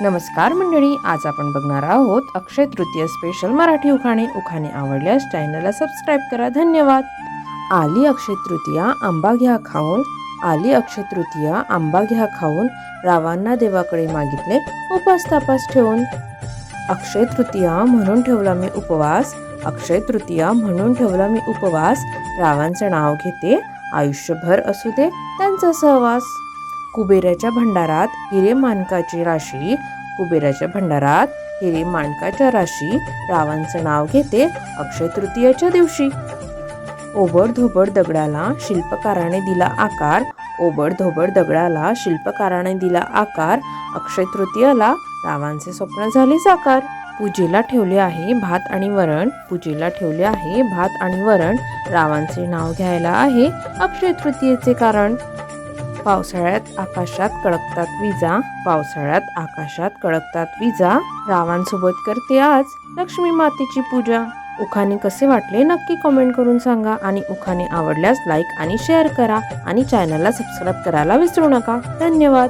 नमस्कार मंडळी आज आपण बघणार आहोत अक्षय तृतीय स्पेशल मराठी उखाणे. उखाणे आवडल्यास चॅनलला सबस्क्राईब करा. धन्यवाद. आली अक्षय तृतीया आंबा घ्या खाऊन. आली अक्षय तृतीया आंबा घ्या खाऊन. रावांना देवाकडे मागितले उपास तापास ठेवून. अक्षय तृतीया म्हणून ठेवला मी उपवास. अक्षय तृतीया म्हणून ठेवला मी उपवास. रावांचं नाव घेते. आयुष्यभर असू दे त्यांचा सहवास. कुबेराच्या भंडारात हिरे मानकाची राशी कुबेराच्या भंडारात हिरे मानकाच्या राशी रावांचं नाव घेते अक्षय तृतीयाच्या दिवशी. ओबड धोबड दगडाला शिल्पकाराने दिला आकार ओबड धोबड दगडाला शिल्पकाराने दिला आकार अक्षय तृतीयाला रावांचे स्वप्न झाले साकार पूजेला ठेवले आहे भात आणि वरण पूजेला ठेवले आहे भात आणि वरण रावांचे नाव घ्यायला आहे अक्षय तृतीयेचे कारण. पावसाळ्यात आकाशात कडकतात विजा पावसाळ्यात आकाशात कडकतात विजा. रावांसोबत करते आज लक्ष्मी मातेची पूजा. उखाणे कसे वाटले नक्की कमेंट करून सांगा आणि उखाणे आवडल्यास लाईक आणि शेअर करा आणि चॅनलला सबस्क्राईब करायला विसरू नका. धन्यवाद.